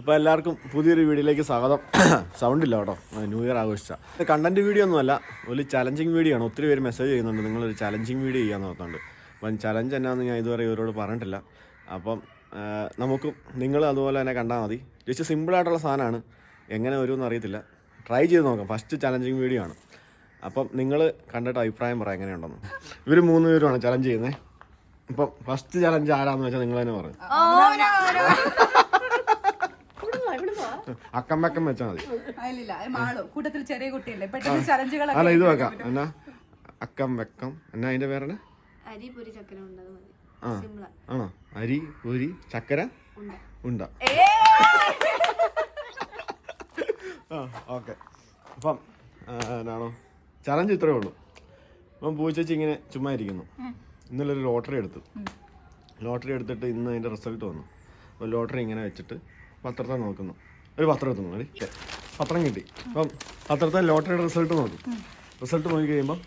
അപ്പോൾ എല്ലാവർക്കും പുതിയൊരു വീഡിയോയിലേക്ക് സ്വാഗതം. സൗണ്ട് ഇല്ല കേട്ടോ ന്യൂ ഇയർ ആഘോഷിച്ച. കണ്ടന്റ് വീഡിയോ ഒന്നുമല്ല ഒരു ചലഞ്ചിങ് വീഡിയോ ആണ്. ഒത്തിരി പേര് മെസ്സേജ് ചെയ്യുന്നുണ്ട് നിങ്ങളൊരു ചലഞ്ചിങ് വീഡിയോ ചെയ്യാൻ നോക്കുന്നുണ്ട്. അപ്പം ചലഞ്ച് എന്നാന്ന് ഞാൻ ഇതുവരെ ഇവരോട് പറഞ്ഞിട്ടില്ല. അപ്പം നമുക്ക് നിങ്ങൾ അതുപോലെ തന്നെ കണ്ടാൽ മതി. ജസ്റ്റ് സിമ്പിളായിട്ടുള്ള സാധനമാണ്. എങ്ങനെ വരുമെന്ന് അറിയത്തില്ല. ട്രൈ ചെയ്ത് നോക്കാം. ഫസ്റ്റ് ചലഞ്ചിങ് വീഡിയോ ആണ്. അപ്പം നിങ്ങൾ കണ്ടിട്ട് അഭിപ്രായം പറയാം എങ്ങനെയുണ്ടെന്ന്. ഇവർ മൂന്ന് പേരുമാണ് ചലഞ്ച് ചെയ്യുന്നത് ഇപ്പം ഫസ്റ്റ് ചലഞ്ച് ആരാന്ന് വെച്ചാൽ നിങ്ങൾ തന്നെ പറയും. അക്കം വെക്കം വെച്ചാൽ മതി കൂട്ടത്തിൽ ചെറിയ കുട്ടിയല്ലേ. പെട്ടെന്ന് ചലഞ്ചുകളൊക്കെ അല്ല ഇത് വെക്കാം. എന്നാ അക്കം വെക്കം. എന്നാ അതിന്റെ പേരാണ് അരി പൊരി ചക്കര ഉണ്ടത് മതി. ആ. സിമ്പിളാ ആണോ? അരി പൊരി ചക്കര? ഉണ്ട. ആ ഓക്കെ. അപ്പം എന്നാണോ? ചലഞ്ച് ഇത്രയേ ഉള്ളൂ. അപ്പം പൂച്ചേച്ചി ഇങ്ങനെ ചുമ്മാ ഇരിക്കുന്നു. ഇന്നലെ ഒരു ലോട്ടറി എടുത്തു. ലോട്ടറി എടുത്തിട്ട് ഇന്ന് അതിന്റെ റിസൾട്ട് വന്നു. അപ്പോൾ ലോട്ടറി ഇങ്ങനെ വെച്ചിട്ട് പത്രത്തെ നോക്കുന്നു. ഒരു പത്രം എടുത്തു മതി പത്രം കിട്ടി. അപ്പം പത്രത്തെ ലോട്ടറിയുടെ റിസൾട്ട് നോക്കി. റിസൾട്ട് നോക്കി കഴിയുമ്പോൾ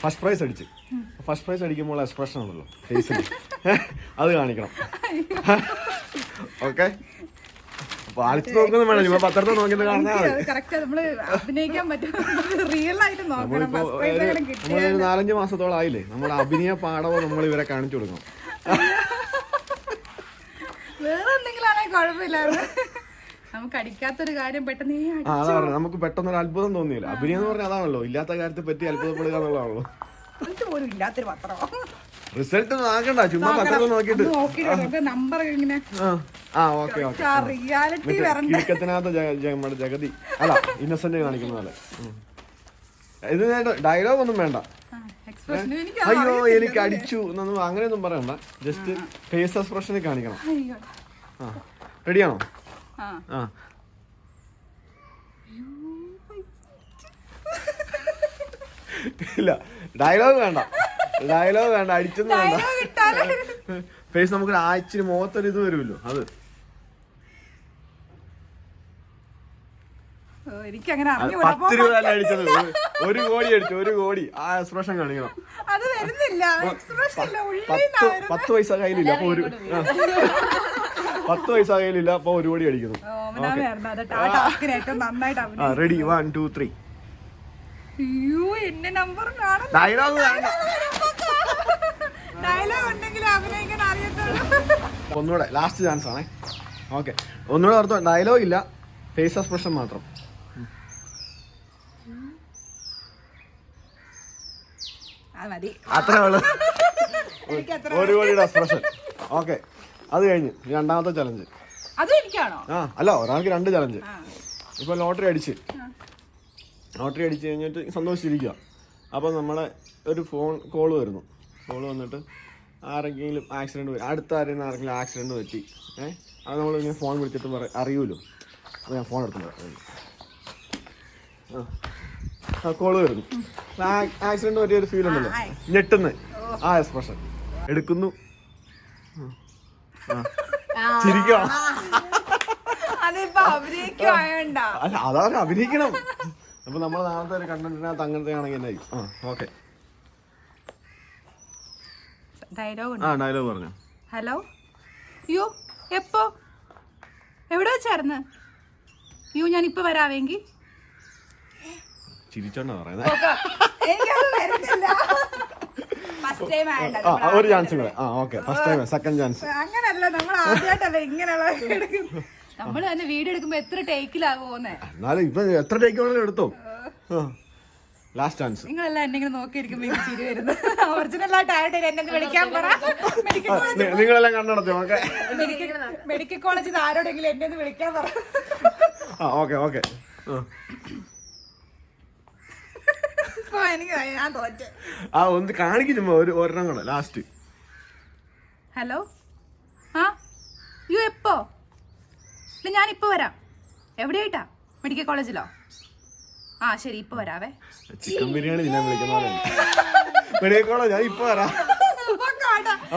ഫസ്റ്റ് പ്രൈസ് അടിച്ച്. ഫസ്റ്റ് പ്രൈസ് അടിക്കുമ്പോൾ എക്സ്പ്രഷൻ ഉണ്ടല്ലോ ഫേസിൽ അത് കാണിക്കണം. ഓക്കെ? ആഴ്ച നോക്കുന്നു വേണം. ചുമ്മാ പത്രത്തെ എങ്കിലും നാലഞ്ച് മാസത്തോളം ആയില്ലേ? നമ്മുടെ അഭിനയ പാഠവും നമ്മൾ ഇവരെ കാണിച്ചു കൊടുക്കണം. വേറെ എന്തെങ്കിലും ആണെങ്കിൽ കുഴപ്പമില്ലായിരുന്നു. നമുക്ക് അടിക്കാത്തൊരു കാര്യം പെട്ടെന്ന് നമുക്ക് പെട്ടെന്ന് ഒരു അത്ഭുതം തോന്നിയില്ല. അഭിനയം എന്ന് പറഞ്ഞാൽ അതാണല്ലോ. ഇല്ലാത്ത കാര്യത്തെ പറ്റി അത്ഭുതപ്പെടുക എന്നുള്ളതാണല്ലോ. ഇത് പോലും ഇല്ലാത്തൊരു പത്രം. റിസൾട്ട് നോക്കണ്ട ചുമ്മാ പത്രം നമ്പർ ഇങ്ങനെ ആ. Okay okay. ജഗതി. അല്ല ഇന്നസെന്റ് കാണിക്കുന്ന പോലെ. ഇത് ഡയലോഗ് ഒന്നും വേണ്ട. അയ്യോ എനിക്ക് അടിച്ചു എന്നൊന്നും അങ്ങനെയൊന്നും പറയണ്ട. ജസ്റ്റ് ഫേസ് എക്സ്പ്രഷനിൽ കാണിക്കണം. ആ. റെഡിയാണോ ആ. ഇല്ല ഡയലോഗ് വേണ്ട. ഡയലോഗ് വേണ്ട അടിച്ചൊന്നും വേണ്ട. ഫേസ് നമുക്ക് ആഴ്ചയിൽ മുഖത്തൊരു ഇത് വരുമല്ലോ അത്. പത്ത് രൂപ അല്ല അടിച്ചത്. ഒരു- കോടി അടിച്ചു ഒരു കോടി. ആ എക്സ്പ്രഷൻ കാണിക്കണം. പത്ത് പൈസ കയ്യിലില്ല. അപ്പൊ ഒരു. പത്ത് വയസ്സായാലില്ല അപ്പൊ ഒരു കോടി അടിക്കുന്നു റെഡി. One two three. ഒന്നുകൂടെ ലാസ്റ്റ് ചാൻസ് ആണേ. ഓക്കെ. ഒന്നുകൂടെ ഓർത്തോ ഡയലോഗ് ഇല്ല. ഫേസ് എക്സ്പ്രഷൻ മാത്രം. അത് മതി. അത്രേ ഉള്ളു. ഒരു കോടിയുടെ എക്സ്പ്രഷൻ ഓക്കെ. അത് കഴിഞ്ഞ് രണ്ടാമത്തെ ചലഞ്ച് അതും എനിക്കാണോ? ആ അല്ല ഒരാൾക്ക് രണ്ട് ചലഞ്ച്. ഇപ്പൊ ലോട്ടറി അടിച്ച്. ലോട്ടറി അടിച്ച് കഴിഞ്ഞിട്ട് സന്തോഷിച്ചിരിക്കുക അപ്പോൾ നമ്മളെ ഒരു ഫോൺ കോൾ വരുന്നു. കോൾ വന്നിട്ട് ആരെങ്കിലും ആക്സിഡന്റ് പറ്റി അടുത്ത ആരെങ്കിലും ആരെങ്കിലും ആക്സിഡന്റ് പറ്റി. ഏഹ് അത് നമ്മൾ ഇങ്ങനെ ഫോൺ വിളിച്ചിട്ട് പറ അറിയൂലോ. അപ്പോൾ ഞാൻ ഫോൺ എടുത്തിട്ടുണ്ട് ആ. കോൾ വരുന്നു. ആക്സിഡന്റ് പറ്റിയ ഒരു ഫീൽ ഉണ്ടല്ലോ. ആയി. ഞെട്ടുന്ന് ആ എക്സ്പ്രഷൻ എടുക്കുന്നു. ആ. ചിരിക്കുക അതിപ്പോ അഭിനയിക്കുവായോണ്ടാ. അല്ല അതാണ് അഭിനയിക്കണം. അപ്പൊ നമ്മൾ നാളത്തെ ഒരു കണ്ടന്റിനകത്ത് അങ്ങനത്തെ ആണെങ്കിൽ എന്നായി ആ ഓക്കെ. ഡയലോഗ് ആ ഡയലോഗ് പറഞ്ഞു. ഹലോ? യോ എപ്പോ? എവിടെ വെച്ചായിരുന്നു? യോ ഞാൻ ഇപ്പൊ വരാവെങ്കിൽ ചിരിച്ചോണ്ടാ പറയുന്നത് ഒരു ചാൻസ് കൂടെ. ആ okay first time second chance അങ്ങനല്ല നമ്മൾ ആദ്യമായിട്ടല്ല ഇങ്ങനെയുള്ള എടുക്കുന്നത്. നമ്മൾ തന്നെ വീഡിയോ എടുക്കുമ്പോ എത്ര ടേക്കിലാ പോകുന്നേ? എന്നാലും ഇപ്പൊ എത്ര ടേക്ക് വേണമെങ്കിലും എടുത്തോ. ലാസ്റ്റ് ചാൻസ് നിങ്ങളെല്ലാം എന്നെ ഇങ്ങനെ നോക്കിയിരിക്കുമ്പോ എനിക്ക് ചിരി വരുന്നു. ഒറിജിനൽ ആയിട്ട് എന്നെ വിളിക്കാൻ പറ? മെഡിക്കൽ കോളേജ് നിങ്ങളെല്ലാം കണ്ടോ ഓക്കെ? മെഡിക്കൽ കോളേജിൽ നിന്ന് ആരോടെങ്കിലും എന്നെ ഒന്ന് വിളിക്കാൻ പറ. ആ ഓക്കെ ഓക്കെ. എനിക്ക് ഞാൻ തോറ്റ്. ആ ഒന്ന് കാണിക്കും ചുമ്മാ ഒരു ഒരെണ്ണം കൂടെ ലാസ്റ്റ് ഹലോ ആ യു എപ്പോ? ഇല്ല ഞാൻ ഇപ്പൊ വരാം. എവിടെയായിട്ടാ? മെഡിക്കൽ കോളേജിലോ? ആ ശരി ഇപ്പൊ വരാവേ. ചിക്കൻ ബിരിയാണി ഞാൻ വിളിക്കുന്ന മെഡിക്കൽ മെഡിക്കോളോ ഞാൻ ഇപ്പൊ വരാം.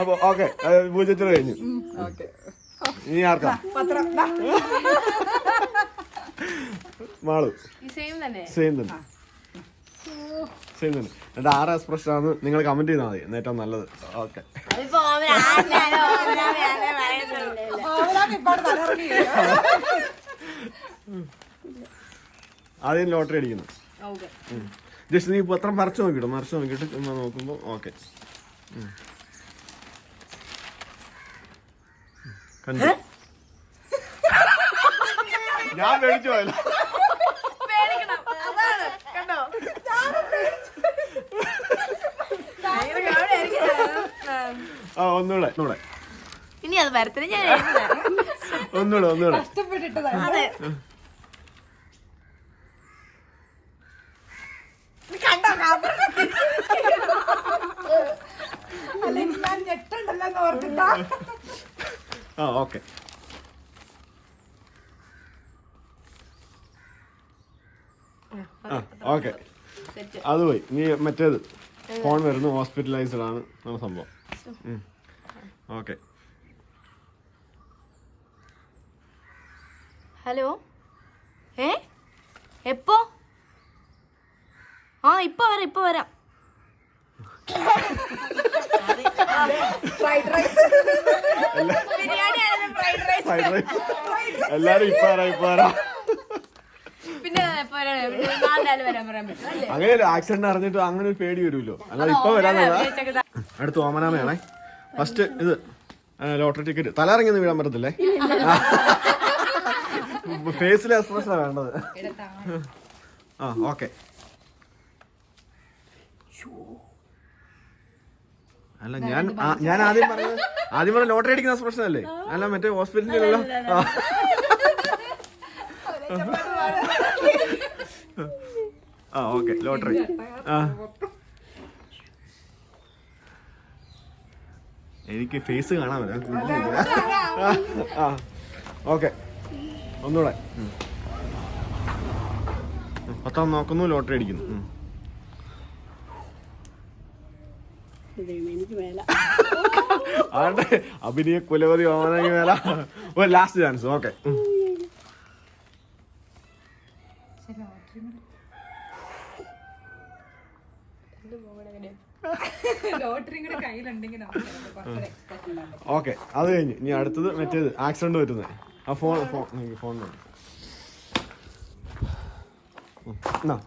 അപ്പൊ ഓക്കെ പൂജത്തിന് കഴിഞ്ഞു. ഇനി ആർക്കാ. മാളു. ഈ സെയിം തന്നെ. തന്നെ എന്നിട്ട് ആറ് എക്സ്പ്രഷൻ ആണ് നിങ്ങൾ കമന്റ് ചെയ്താൽ മതി. ഏറ്റവും നല്ലത്. ഓക്കെ. ആദ്യം ലോട്ടറി അടിക്കുന്നു. ഓക്കെ. ജസ്റ്റ് നീ പത്രം മറച്ചു നോക്കിട്ടോ മറച്ചു നോക്കിയിട്ട് നോക്കുമ്പോ നോക്കുമ്പോൾ ഓക്കെ കണ്ടു? ഞാൻ മേടിച്ചു പോയല്ലോ പേടിക്കണം അതാണ് കണ്ടോ ഭയങ്കര കാവടിയായിരിക്കും. ആ. ആ ഒന്നുകൂടെ ഒന്നുകൂടെ ഇനി അത് വരത്തിന് ഞാൻ. ഒന്നുകൂടെ ഒന്നുകൂടെ അതെ. അല്ലെങ്കിൽ ഞാൻ ഞെട്ടുണ്ടല്ലോ എന്ന് ഓർത്തിട്ടാ? ആ ഓക്കെ. ആ ഓക്കെ. സെറ്റ്. അത് പോയി. നീ മറ്റേത്. ഫോൺ വരുന്നു ഹോസ്പിറ്റലൈസ്ഡ് ആണ്. നമ്മുടെ സംഭവം. ഓക്കെ. ഹലോ? ഏ? എപ്പോ? ആ ഇപ്പൊ വരാം ഇപ്പൊ വരാം. Fried rice. ബിരിയാണി ആയിരുന്നു ഫ്രൈഡ് റൈസ്. Fried rice. എല്ലാരും ഇപ്പൊ വരാം വരാം. അങ്ങനെ ഒരു ആക്സിഡന്റ് അറിഞ്ഞിട്ട് അങ്ങനെ ഒരു പേടി വരുമല്ലോ. അല്ല ഇപ്പൊ വരാൻ അടുത്ത് ഓമനാമയാണേ. ഫസ്റ്റ് ഇത് ലോട്ടറി ടിക്കറ്റ്. തല വീഴാൻ പറ്റത്തില്ലേ? ഫേസിലെ എക്സ്പ്രഷനാണ് വേണ്ടത്. ആ ഓക്കെ. അല്ല ഞാൻ ഞാൻ ആദ്യം പറഞ്ഞത് ആദ്യം പറഞ്ഞ ലോട്ടറി അടിക്കുന്ന എക്സ്പ്രഷൻ അല്ലേ? അല്ല മറ്റേ ഹോസ്പിറ്റലിലല്ലോ ആ ഓക്കെ ലോട്ടറി. ആ. എനിക്ക് ഫേസ് കാണാൻ പറ്റില്ല. ഓക്കെ. ഒന്നുകൂടെ പത്താം നോക്കുന്നു ലോട്ടറി അടിക്കുന്നു. അഭിനയ കുലപതി ഓമനങ്ങി മേല. ഒരു ലാസ്റ്റ് ചാൻസ് ഓക്കെ ലോട്ടറി കൂടെ കയ്യിലുണ്ടെങ്കിൽ നമുക്ക് കുറച്ചുകൂടെ expert ഉണ്ടാവും. ഓക്കെ അത് കഴിഞ്ഞ്. ഇനി അടുത്തത് മറ്റേത്. ആക്സിഡന്റ് വരുന്നത്. ആ phone phone phone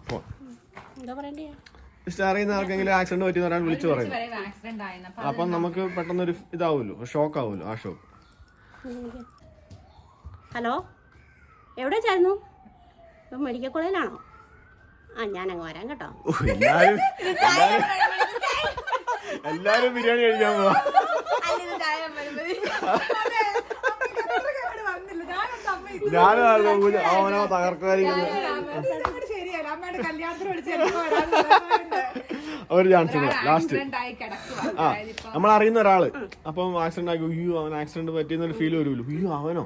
phone just അറിയുന്ന ആർക്കെങ്കിലും ആക്സിഡന്റ് പറ്റിയെന്ന് പറയാൻ വിളിച്ചു പറയുന്നു പറയും. അപ്പൊ നമുക്ക് പെട്ടെന്നൊരു ഇതാവുമല്ലോ. ഷോക്ക് ആവുമല്ലോ ആ ഷോക്ക് ഹലോ? എവിടെ ചേർന്നു ഇപ്പം മെഡിക്കൽ കോളേജിലാണോ ആ ഞാനങ്ങ് വരാം കേട്ടോ. എല്ലാരും ബിരിയാണി കഴിക്കാൻ പോവാ വന്നില്ല ഞാനെന്താ അമ്മ ഇത് ഞാനും അവനോ തകർക്കുമായിരിക്കും. ഒരു ചാൻസ് ലാസ്റ്റ് ആ നമ്മൾ അറിയുന്ന ഒരാൾ. അപ്പം ആക്സിഡന്റ് ആക്കി അയ്യോ അവൻ ആക്സിഡന്റ് പറ്റിയെന്നൊരു ഫീൽ വരുമല്ലോ. അയ്യോ അവനോ?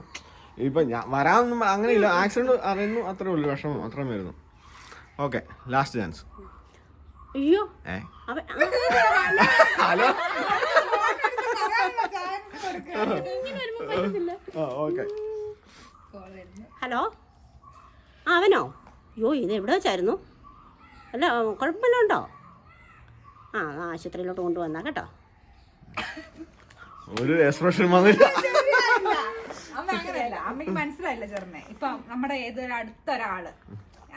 ഇപ്പൊ ഞാൻ വരാനൊന്നും അങ്ങനെയില്ല. ആക്സിഡന്റ് അറിയുന്നു അത്രേ ഉള്ളൂ. വിഷമം അത്രയും വരുന്നു. ഓക്കെ ലാസ്റ്റ് ചാൻസ് അയ്യോ. ഏ? ഹലോ പറയാനുള്ള chance കൊടുക്കുക. ആ ഓക്കെ. ഹലോ? ആ അവനോ? അയ്യോ ഇത് എവിടെ വെച്ചായിരുന്നു? അല്ല കുഴപ്പമില്ല ഉണ്ടോ? ആ ആശുപത്രിയിലോട്ട് കൊണ്ടുവന്നാ കേട്ടോ. ഒരു എക്സ്പ്രഷൻ വന്നില്ല. അമ്മ അങ്ങനെയല്ല. മനസ്സിലായില്ല ചെറുനെ ഇപ്പൊ നമ്മുടെ ഏതൊരു അടുത്തൊരാൾ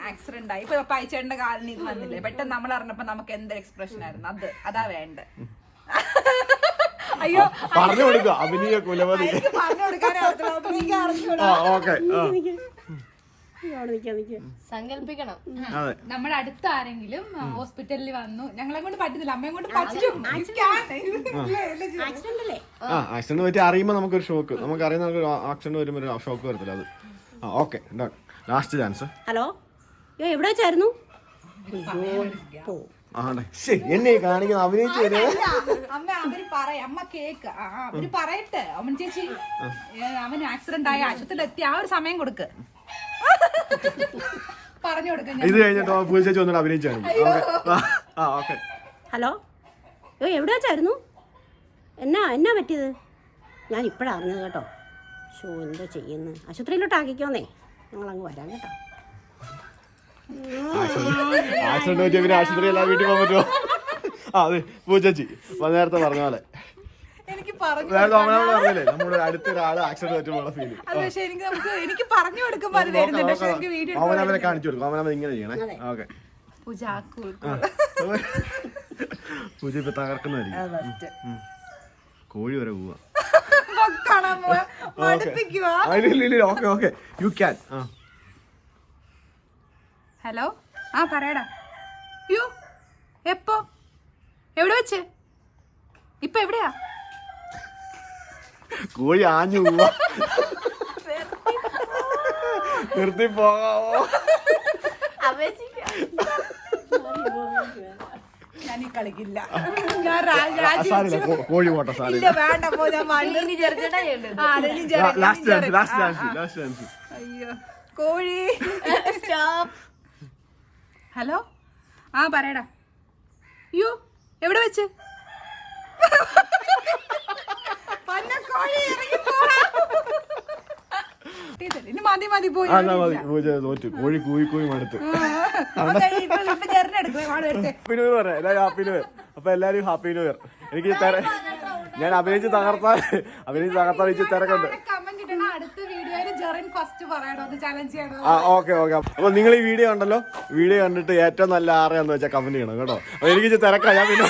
ആക്സിഡന്റ് ആയി. ഇപ്പൊ പൈച്ചേട്ടന്റെ കാലിന് ഇത് വന്നില്ലേ? പെട്ടെന്ന് നമ്മൾ അറിഞ്ഞപ്പോ നമുക്ക് എന്തൊരു എക്സ്പ്രഷൻ ആയിരുന്നു? അത് അതാ വേണ്ട അയ്യോ പറഞ്ഞു കൊടുക്കുക അഭിനയ കുലപതി. എനിക്ക് പറഞ്ഞു നിൽക്കാം സങ്കല്പിക്കണം. അതെ. നമ്മുടെ അടുത്ത് ആരെങ്കിലും ഹോസ്പിറ്റലിൽ വന്നു. ഞങ്ങളെ കൊണ്ട് പറ്റുന്നില്ല അമ്മയെ കൊണ്ട്. ആക്സിഡന്റ് അല്ലേ? ആ ആക്സിഡന്റ് പറ്റി അറിയുമ്പോൾ നമുക്കൊരു ഷോക്ക് നമുക്ക് അറിയുന്ന ഒരു ആക്സിഡന്റ് വരുമ്പോൾ ഒരു ഷോക്ക് വരത്തില്ല അത്. ഓക്കെ ലാസ്റ്റ് ചാൻസ് ഹലോ എവിടെ വെച്ചായിരുന്നു? ശരി എന്നെ കാണിക്കുന്ന അഭിനയിച്ചു വരെ അമ്മ അവർ പറയാം അമ്മ കേക്ക്. ആ, അവർ പറയട്ടെ. അവൻ ചേച്ചി അവൻ അവന് ആക്സിഡന്റ് ആയ ആശുപത്രിയിൽ എത്തി ആ ഒരു സമയം കൊടുക്ക്. പറഞ്ഞു കൊടുക്ക ഇത് കഴിഞ്ഞിട്ടോ പൂജ ചേച്ചി വന്നിട്ട് അഭിനയിച്ചാണ് ആ ഓക്കെ. ഹലോ? ഓ എവിടെ വെച്ചായിരുന്നു? എന്നാ എന്നാ പറ്റിയത്? ഞാൻ ഇപ്പോഴാണ് അറിഞ്ഞത് കേട്ടോ. ഷോ എന്താ ചെയ്യുന്നത് ആശുപത്രിയിലോട്ട് ആക്കിക്കോന്നേ. ഞങ്ങളങ്ങ് വരാം കേട്ടോ. ആക്സിഡന്റ് പറ്റിയ പിന്നെ ആശുപത്രി എല്ലാം വീട്ടിൽ പോകാൻ പറ്റുമോ? ആ അതെ പൂജ ചേച്ചി നേരത്തെ പറഞ്ഞ പോലെ. എനിക്ക് പറഞ്ഞു പറഞ്ഞില്ലേ നമ്മുടെ അടുത്തൊരാൾ ആക്സിഡന്റ് പറ്റുമ്പോൾ ഫീൽ പക്ഷെ എനിക്ക് നമുക്ക് എനിക്ക് പറഞ്ഞു കൊടുക്കുമ്പോ അത് വരുന്നുണ്ട് പക്ഷെ എനിക്ക് വീഡിയോ അവനവനെ കാണിച്ചു കൊടുക്കും. അവനവൻ ഇങ്ങനെ ചെയ്യണേ. ഓക്കെ. പൂജാക്കൂ പൂജ ഇപ്പൊ തകർക്കുന്നതായിരിക്കും. കോഴി വരെ പോവാ. ഓക്കെ. ഓക്കെ യു ക്യാൻ ആ. ഹലോ ആ പറയടാ. യോ എപ്പോ? എവിടെ വെച്ച്? ഇപ്പൊ എവിടെയാ? കോഴി ആഞ്ഞു നിർത്തി പോകാവോ ഞാൻ കളിക്കില്ല സാരില്ല. കോ- കോഴി പോട്ടെ സാരില്ല വേണ്ട പോ ഞാൻ last chance last chance. Last chance അയ്യോ കോഴി. സ്റ്റോപ്പ് ഹലോ ആ പറയടാ. അയ്യോ എവിടെ വെച്ച്? മതി മതി. പോയി തോറ്റു. കോഴി കൂയി കൂയി മടുത്ത്. ചെറിനെടുക്കേ എടുത്തേ ഹാപ്പി ന്യൂ ഇയർ എല്ലാവരും ഹാപ്പി ന്യൂ ഇയർ അപ്പൊ എല്ലാരും ഹാപ്പി ന്യൂ ഇയർ എനിക്ക് ഞാൻ അഭിനയിച്ച് തകർത്താൽ അഭിനയിച്ച് തകർത്താൽ വെച്ച് തിരക്കുണ്ട് കമന്റ് ഇടണം അടുത്ത വീഡിയോയിൽ ജെറിൻ ഫസ്റ്റ് പറയണോ ഒന്ന് ചലഞ്ച് ചെയ്യണോ അപ്പൊ നിങ്ങൾ ഈ വീഡിയോ കണ്ടല്ലോ? വീഡിയോ കണ്ടിട്ട് ഏറ്റവും നല്ല ആരെയാന്ന് വെച്ചാൽ കമന്റ് ചെയ്യണം കേട്ടോ? അപ്പൊ എനിക്ക് തിരക്കാം ഞാൻ പിന്നെ